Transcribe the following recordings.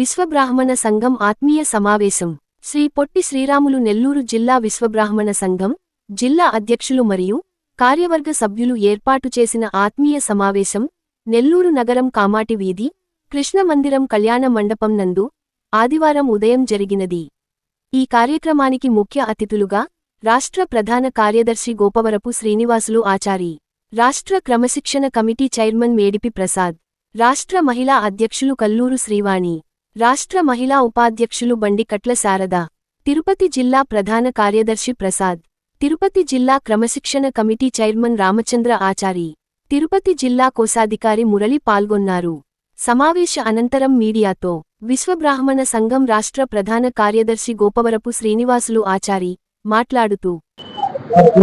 విశ్వబ్రాహ్మణ సంఘం ఆత్మీయ సమావేశం. శ్రీ పొట్టి శ్రీరాములు నెల్లూరు జిల్లా విశ్వబ్రాహ్మణ సంఘం జిల్లా అధ్యక్షులు మరియు కార్యవర్గ సభ్యులు ఏర్పాటు చేసిన ఆత్మీయ సమావేశం నెల్లూరు నగరం కామాటి వీధి కృష్ణమందిరం కళ్యాణ మండపం నందు ఆదివారం ఉదయం జరిగినది. ఈ కార్యక్రమానికి ముఖ్య అతిథులుగా రాష్ట్ర ప్రధాన కార్యదర్శి గోపవరపు శ్రీనివాసులు ఆచారి రాష్ట్ర క్రమశిక్షణ కమిటీ చైర్మన్ మేడిపి ప్రసాద్ రాష్ట్ర మహిళా అధ్యక్షులు కల్లూరు శ్రీవాణి రాష్ట్ర మహిళా ఉపాధ్యక్షులు బండికట్ల శారద తిరుపతి జిల్లా ప్రధాన కార్యదర్శి ప్రసాద్ తిరుపతి జిల్లా క్రమశిక్షణ కమిటీ చైర్మన్ రామచంద్ర ఆచారి తిరుపతి జిల్లా కోశాధికారి మురళి పాల్గొన్నారు. సమావేశ అనంతరం మీడియాతో విశ్వబ్రాహ్మణ సంఘం రాష్ట్ర ప్రధాన కార్యదర్శి గోపవరపు శ్రీనివాసులు ఆచారి మాట్లాడుతూ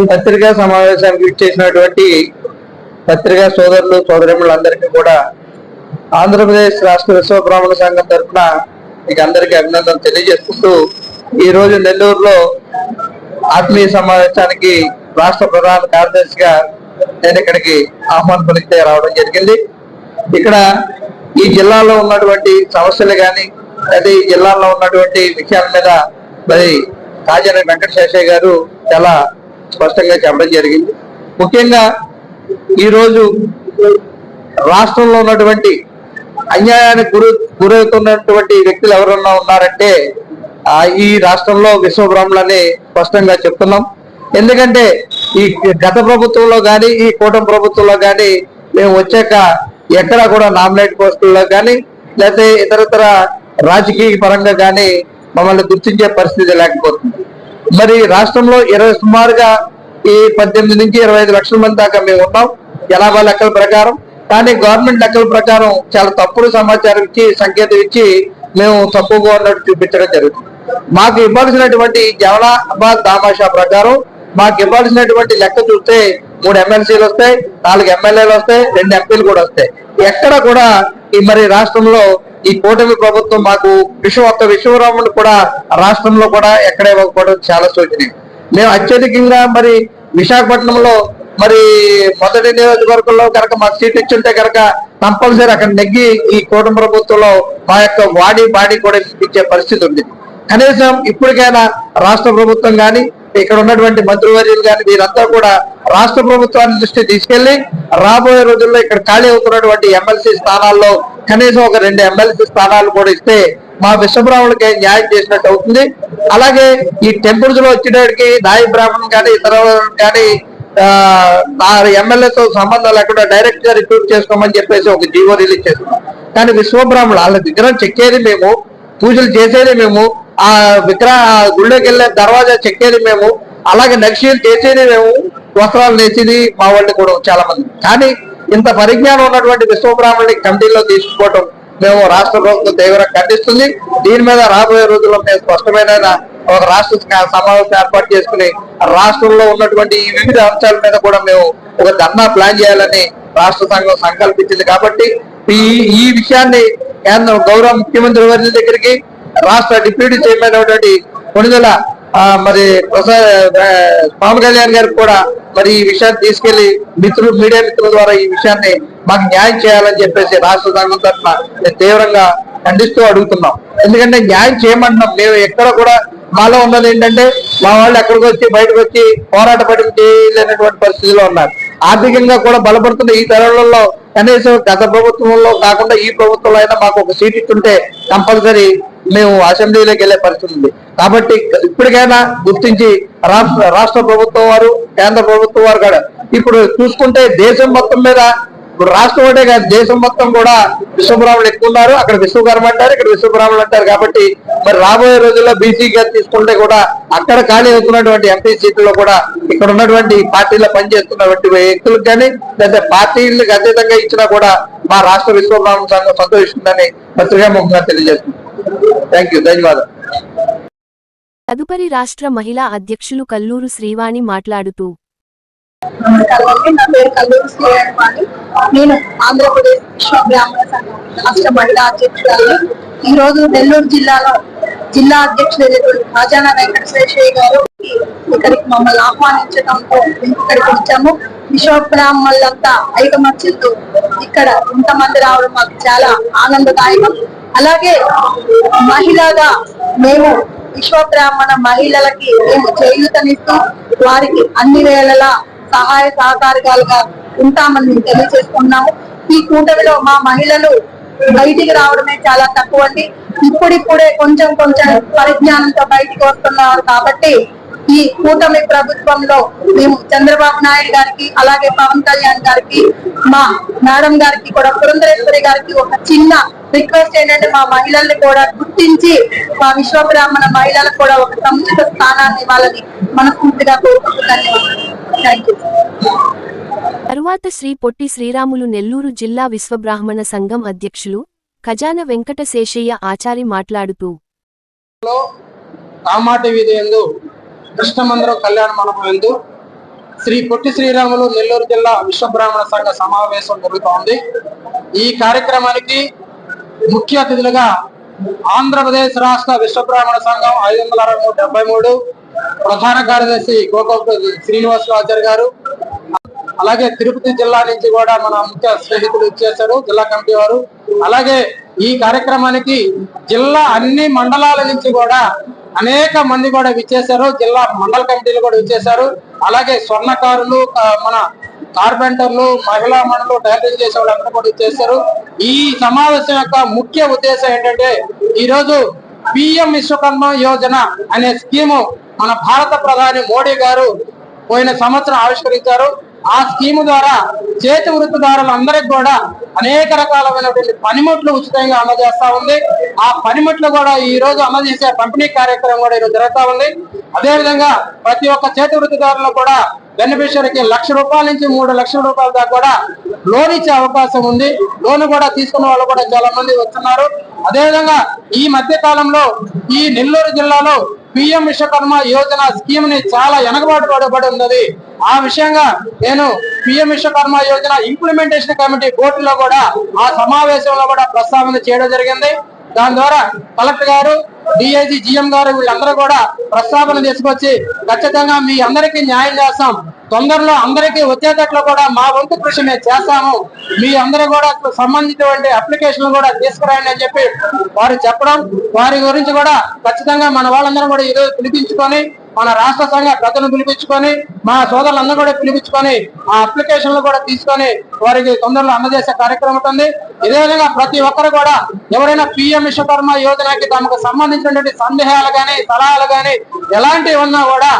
పత్రికా సమావేశానికి చేసినటువంటి పత్రికా సోదరులు సోదరములందరికీ కూడా ఆంధ్రప్రదేశ్ రాష్ట్ర విశ్వబ్రాహ్మణ సంఘం తరఫున మీకు అందరికీ అభినందనలు తెలియజేసుకుంటూ ఈ రోజు నెల్లూరులో ఆత్మీయ సమావేశానికి రాష్ట్ర ప్రధాన కార్యదర్శిగా నేను ఇక్కడికి ఆహ్వాన పలికితే రావడం జరిగింది. ఇక్కడ ఈ జిల్లాలో ఉన్నటువంటి సమస్యలు కానీ అది ఈ జిల్లాలో ఉన్నటువంటి విషయాల మీద మరి కాజన వెంకటశేషయ్య గారు చాలా స్పష్టంగా చెప్పడం జరిగింది. ముఖ్యంగా ఈరోజు రాష్ట్రంలో ఉన్నటువంటి అన్యాయానికి గురి గురవుతున్నటువంటి వ్యక్తులు ఎవరన్నా ఉన్నారంటే ఈ రాష్ట్రంలో విశ్వబ్రహ్మలని స్పష్టంగా చెప్తున్నాం. ఎందుకంటే ఈ గత ప్రభుత్వంలో కానీ ఈ కూటమి ప్రభుత్వంలో కానీ మేము వచ్చాక ఎక్కడా కూడా నామినేట్ పోస్టుల్లో కానీ లేకపోతే ఇతరతర రాజకీయ పరంగా కానీ మమ్మల్ని గుర్తించే పరిస్థితి లేకపోతుంది. మరి రాష్ట్రంలో ఇరవై సుమారుగా ఈ పద్దెనిమిది నుంచి ఇరవై ఐదు లక్షల మంది దాకా మేము ఉన్నాం. జనాభా లెక్కల ప్రకారం కానీ గవర్నమెంట్ లెక్కల ప్రకారం చాలా తప్పుడు సమాచారం ఇచ్చి సంకేతం ఇచ్చి మేము తప్పుగా ఉన్నట్టు చూపించడం జరుగుతుంది. మాకు ఇవ్వాల్సినటువంటి జవనాబాద్ దామాషా ప్రకారం మాకు ఇవ్వాల్సినటువంటి లెక్క చూస్తే మూడు ఎమ్మెల్సీలు వస్తాయి నాలుగు ఎమ్మెల్యేలు వస్తాయి రెండు ఎంపీలు కూడా వస్తాయి. ఎక్కడ కూడా ఈ మరి రాష్ట్రంలో ఈ కూటమి ప్రభుత్వం మాకు విశ్వ ఒక్క విశ్వరాముడు కూడా రాష్ట్రంలో కూడా ఎక్కడ ఇవ్వకపోవడం చాలా శోచనీయం. మేము అత్యధికంగా మరి విశాఖపట్నంలో మరి మొదటి నియోజకవర్గంలో కనుక మాకు సీట్ ఇచ్చుంటే కనుక కంపల్సరీ అక్కడ నెగ్గి ఈ కూటమి ప్రభుత్వంలో మా యొక్క వాడి బాడీ కూడా ఇచ్చే పరిస్థితి ఉంది. కనీసం ఇప్పటికైనా రాష్ట్ర ప్రభుత్వం కానీ ఇక్కడ ఉన్నటువంటి మంత్రివర్యులు కానీ వీరంతా కూడా రాష్ట్ర ప్రభుత్వాన్ని దృష్టి తీసుకెళ్ళి రాబోయే రోజుల్లో ఇక్కడ ఖాళీ అవుతున్నటువంటి ఎమ్మెల్సీ స్థానాల్లో కనీసం ఒక రెండు ఎమ్మెల్సీ స్థానాలు కూడా ఇస్తే మా విశ్వబ్రాహ్మణులకి న్యాయం చేసినట్టు అవుతుంది. అలాగే ఈ టెంపుల్స్లో వచ్చేటప్పటికి నాయ బ్రాహ్మణ్ కానీ ఇతర కానీ ఎమ్మెల్యేతో సంబంధం లేకుండా డైరెక్ట్గా రిక్రూట్ చేసుకోమని చెప్పేసి ఒక జీవో రిలీజ్ చేస్తున్నాం కానీ విశ్వబ్రాహ్మణులు వాళ్ళ విగ్రహం చెక్కేది మేము పూజలు చేసేది మేము ఆ విగ్రహ గుళ్ళోకి వెళ్ళే దర్వాజా చెక్కేది మేము అలాగే నక్షీలు చేసేది మేము వస్త్రాలు నేసేది మా వాళ్ళు కూడా చాలా మంది కానీ ఇంత పరిజ్ఞానం ఉన్నటువంటి విశ్వబ్రాహ్మణుని కమిటీలో తీసుకోవటం మేము రాష్ట్ర ప్రభుత్వం తీవ్రంగా ఖండిస్తుంది. దీని మీద రాబోయే రోజుల్లో మేము స్పష్టమైన ఒక రాష్ట్ర సమావేశం ఏర్పాటు చేసుకుని రాష్ట్రంలో ఉన్నటువంటి వివిధ అంశాల మీద కూడా మేము ఒక ధర్నా ప్లాన్ చేయాలని రాష్ట్ర సంఘం సంకల్పించింది కాబట్టి ఈ ఈ విషయాన్ని కేంద్రం గౌరవ ముఖ్యమంత్రి వారి దగ్గరికి రాష్ట్ర డిప్యూటీ చైర్మన్ అయినటువంటి కొణిదల ఆ, మరి ప్రసాద్ పవన్ కళ్యాణ్ గారికి కూడా మరి ఈ విషయాన్ని తీసుకెళ్ళి మిత్రులు మీడియా మిత్రుల ద్వారా ఈ విషయాన్ని మాకు న్యాయం చేయాలని చెప్పేసి రాష్ట్ర సంఘం తరఫున మేము తీవ్రంగా ఖండిస్తూ అడుగుతున్నాం. ఎందుకంటే న్యాయం చేయమంటున్నాం. మేము ఎక్కడ కూడా మాలో ఉన్నది ఏంటంటే మా వాళ్ళు ఎక్కడికి వచ్చి బయటకు వచ్చి పోరాట చేయలేనటువంటి పరిస్థితిలో ఉన్నారు. ఆర్థికంగా కూడా బలపడుతున్న ఈ తరుణంలో కనీసం గత ప్రభుత్వంలో కాకుండా ఈ ప్రభుత్వంలో అయినా మాకు ఒక సీట్ ఇస్తుంటే కంపల్సరీ మేము అసెంబ్లీలోకి వెళ్ళే పరిస్థితి ఉంది. కాబట్టి ఇప్పటికైనా గుర్తించి రాష్ట్ర రాష్ట్ర ప్రభుత్వం వారు కేంద్ర ప్రభుత్వం వారు కూడా ఇప్పుడు చూసుకుంటే దేశం మొత్తం మీద ఇప్పుడు రాష్ట్రం ఒకటే కాదు దేశం మొత్తం కూడా విశ్వబ్రాహ్మణులు ఎక్కువ ఉన్నారు. అక్కడ విశ్వకర్మ అంటారు ఇక్కడ విశ్వబ్రాహ్మణులు అంటారు కాబట్టి మరి రాబోయే రోజుల్లో బీసీగా తీసుకుంటే కూడా అక్కడ ఖాళీ అవుతున్నటువంటి ఎంపీ సీట్లలో కూడా ఇక్కడ ఉన్నటువంటి పార్టీలో పనిచేస్తున్నటువంటి వ్యక్తులకు కానీ లేదా పార్టీలకు అతీతంగా ఇచ్చినా కూడా మా రాష్ట్ర విశ్వబ్రాహ్మణ సంఘం సంతోషిస్తుందని పత్రికాముఖంగా తెలియజేస్తుంది. థ్యాంక్ యూ ధన్యవాదాలు. తదుపరి రాష్ట్ర మహిళా అధ్యక్షులు కల్లూరు శ్రీవాణి మాట్లాడుతూ నమస్కారం అండి. నా పేరు కల్లూరు శ్రీవాణి. నేను ఆంధ్రప్రదేశ్ బ్రాహ్మణ సంఘం రాష్ట్ర మహిళా అధ్యక్షురాలు. ఈ రోజు నెల్లూరు జిల్లాలో జిల్లా అధ్యక్షుడు రాజానా వెంకట శేషయ్య గారు ఇక్కడికి మమ్మల్ని ఆహ్వానించడంతో మేము ఇక్కడికి వచ్చాము. విశ్వబ్రాహ్మణులంతా ఐకమత్యంతో ఇక్కడ ఇంతమంది రావడం మాకు చాలా ఆనందదాయకం. అలాగే మహిళగా మేము విశ్వబ్రాహ్మణ మహిళలకి మేము చేయూతనిస్తూ వారికి అన్ని వేళలా సహాయ సహకారాలుగా ఉంటామని మేము తెలియజేసుకున్నాము. ఈ కూటమిలో మా మహిళలు బయటికి రావడమే చాలా తక్కువ అండి. ఇప్పుడిప్పుడే కొంచెం కొంచెం పరిజ్ఞానంతో బయటికి వస్తున్నారు కాబట్టి ఈ కూటమి ప్రభుత్వంలో మేము చంద్రబాబు నాయుడు గారికి అలాగే పవన్ కళ్యాణ్ గారికి మా మేడం గారికి కూడా పురంధరేశ్వరి గారికి ఒక చిన్న రిక్వెస్ట్ ఏంటంటే మా మహిళల్ని కూడా గుర్తించి మా విశ్వబ్రాహ్మణ మహిళలకు కూడా ఒక సముచిత స్థానాన్ని ఇవ్వాలని మనస్ఫూర్తిగా కోరుకుంటున్నాను. Thank you. తరువాత శ్రీ పొట్టి శ్రీరాములు నెల్లూరు జిల్లా విశ్వబ్రాహ్మణ సంఘం అధ్యక్షులు ఖజాన వెంకట శేషయ్య ఆచారి మాట్లాడుతూ కామాటి వీధి ఎందు కృష్ణమందిరం కళ్యాణ మండపం ఎందు శ్రీ పొట్టి శ్రీరాములు నెల్లూరు జిల్లా విశ్వబ్రాహ్మణ సంఘ సమావేశం జరుగుతోంది. ఈ కార్యక్రమానికి ముఖ్య అతిథులుగా ఆంధ్రప్రదేశ్ రాష్ట్ర విశ్వబ్రాహ్మణ సంఘం ఐదు వందల అరవై మూడు డెబ్బై మూడు ప్రధాన కార్యదర్శి గోకప్ శ్రీనివాసరావు ఆచార్య గారు అలాగే తిరుపతి జిల్లా నుంచి కూడా మన ముఖ్య స్నేహితులు ఇచ్చేశారు జిల్లా కమిటీ వారు. అలాగే ఈ కార్యక్రమానికి జిల్లా అన్ని మండలాల నుంచి కూడా అనేక మంది కూడా విచ్చేశారు. జిల్లా మండల కమిటీలు కూడా విచ్చేశారు. అలాగే స్వర్ణకారులు మన కార్పెంటర్లు మహిళా మండలు టైలరింగ్ చేసే వాళ్ళందరూ కూడా ఇచ్చేశారు ఈ సమావేశం యొక్క ముఖ్య ఉద్దేశం ఏంటంటే ఈరోజు పిఎం విశ్వకర్మ యోజన అనే స్కీము మన భారత ప్రధాని మోడీ గారు పోయిన సంవత్సరం ఆవిష్కరించారు. ఆ స్కీమ్ ద్వారా చేతి వృత్తిదారులందరికీ కూడా అనేక రకాలైనటువంటి పనిముట్లు ఉచితంగా అందజేస్తా ఉంది. ఆ పనిముట్లు కూడా ఈ రోజు అందజేసే పంపిణీ కార్యక్రమం కూడా ఈరోజు జరుగుతా ఉంది. అదేవిధంగా ప్రతి ఒక్క చేతి వృత్తిదారులు కూడా బెనిఫిషరీకి లక్ష రూపాయల నుంచి మూడు లక్షల రూపాయల దాకా కూడా లోన్ ఇచ్చే అవకాశం ఉంది. లోన్ కూడా తీసుకున్న వాళ్ళు కూడా చాలా మంది వస్తున్నారు. అదేవిధంగా ఈ మధ్య కాలంలో ఈ నెల్లూరు జిల్లాలో పిఎం విశ్వకర్మ యోజన స్కీమ్ని చాలా వెనకబాటు పడబడి ఉన్నది. ఆ విషయంగా నేను PM Vishwakarma Yojana implementation committee బోర్డులో కూడా ఆ సమావేశంలో కూడా ప్రస్తావన చేయడం జరిగింది. దాని ద్వారా కలెక్టర్ గారు డిఐజీ జిఎం గారు వీళ్ళందరూ కూడా ప్రస్తావన తీసుకొచ్చి ఖచ్చితంగా మీ అందరికీ న్యాయం చేస్తాం. తొందరలో అందరికీ వచ్చేటట్లు కూడా మా వంతు కృషి మేము చేస్తాము. మీ అందరూ కూడా సంబంధించినటువంటి అప్లికేషన్లు కూడా తీసుకురండి అని చెప్పి వారు చెప్పడం. వారి గురించి కూడా ఖచ్చితంగా మన వాళ్ళందరం కూడా ఈరోజు పిలిపించుకొని మన రాష్ట్ర సంఘ ప్రజలను పిలిపించుకొని మా సోదరులందరూ కూడా పిలిపించుకొని ఆ అప్లికేషన్లు కూడా తీసుకొని వారికి తొందరలో అందజేసే కార్యక్రమం ఉంటుంది. ఇదే విధంగా ప్రతి ఒక్కరు కూడా ఎవరైనా పిఎం విశ్వకర్మ యోజనకి తమకు సంబంధించినటువంటి సందేహాలు కానీ సలహాలు కానీ ఎలాంటివి ఉన్నా కూడా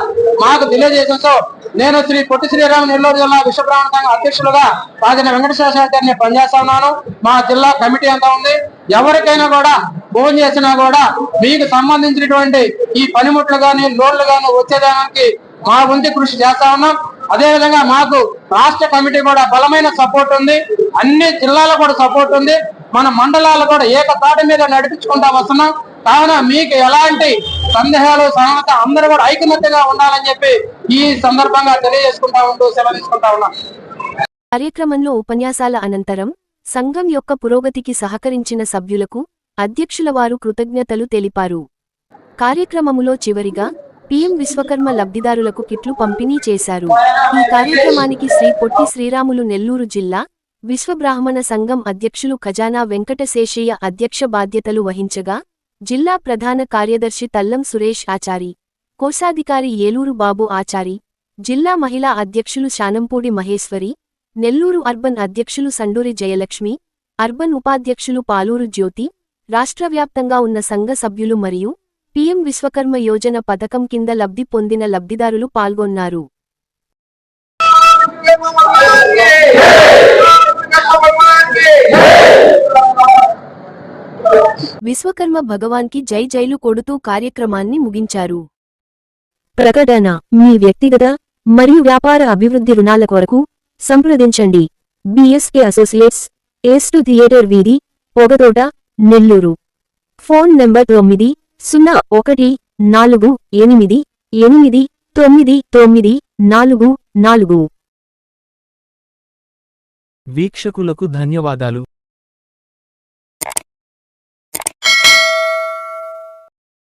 మాకు తెలియజేసేసో నేను శ్రీ పొట్టి శ్రీరామ్ నెల్లూరు జిల్లా విశ్వబ్రాహ్మణ సంఘ అధ్యక్షులుగా రాజన వెంకటేశ్వరాచార్యని పనిచేస్తా ఉన్నాను. మా జిల్లా కమిటీ అంతా ఉంది. ఎవరికైనా కూడా ఫోన్ చేసినా కూడా మీకు సంబంధించినటువంటి ఈ పనిముట్లు కానీ లోన్లు కానీ వచ్చేదానికి మా వంతు కృషి చేస్తా ఉన్నాం. అదే విధంగా మాకు రాష్ట్ర కమిటీ కూడా బలమైన సపోర్ట్ ఉంది. అన్ని జిల్లాలో కూడా సపోర్ట్ ఉంది. మన మండలాలు కూడా ఏకతాటి మీద నడిపించుకుంటా వస్తున్నాం. కావున మీకు ఎలాంటి సందేహాలు సహమత అందరూ కూడా ఐకమత్యంగా ఉండాలని చెప్పి ఈ సందర్భంగా తెలియజేసుకుంటా ఉంటూ సెలవు తీసుకుంటా ఉన్నాం. కార్యక్రమంలో ఉపన్యాసాల అనంతరం సంఘం యొక్క పురోగతికి సహకరించిన సభ్యులకు అధ్యక్షుల వారు కృతజ్ఞతలు తెలిపారు. కార్యక్రమములో చివరిగా పీఎం విశ్వకర్మ లబ్ధిదారులకు కిట్లు పంపిణీ చేశారు. ఈ కార్యక్రమానికి శ్రీ పొట్టి శ్రీరాములు నెల్లూరు జిల్లా విశ్వబ్రాహ్మణ సంఘం అధ్యక్షులు ఖజానా వెంకటశేషయ్య అధ్యక్ష బాధ్యతలు వహించగా జిల్లా ప్రధాన కార్యదర్శి తల్లం సురేష్ ఆచారి కోశాధికారి ఏలూరు బాబు ఆచారి జిల్లా మహిళా అధ్యక్షులు శానంపూడి మహేశ్వరి నెల్లూరు అర్బన్ అధ్యక్షులు సండూరి జయలక్ష్మి అర్బన్ ఉపాధ్యక్షులు పాలూరు జ్యోతి రాష్ట్రవ్యాప్తంగా ఉన్న సంఘ సభ్యులు మరియు పీఎం విశ్వకర్మ యోజన పథకం కింద లబ్ధి పొందిన లబ్ధిదారులు పాల్గొన్నారు. విశ్వకర్మ భగవాన్కి జై జైలు కొడుతూ కార్యక్రమాన్ని ముగించారు. ప్రకటన మీ వ్యక్తిగత మరియు వ్యాపార అభివృద్ధి రుణాల కొరకు సంప్రదించండి. బిఎస్కే అసోసియేట్స్ ఏస్టు థియేటర్ వీధి పొగతోట నెల్లూరు. ఫోన్ నంబర్ తొమ్మిది సున్నా ఒకటి నాలుగు ఎనిమిది ఎనిమిది తొమ్మిది తొమ్మిది నాలుగు నాలుగు. వీక్షకులకు ధన్యవాదాలు.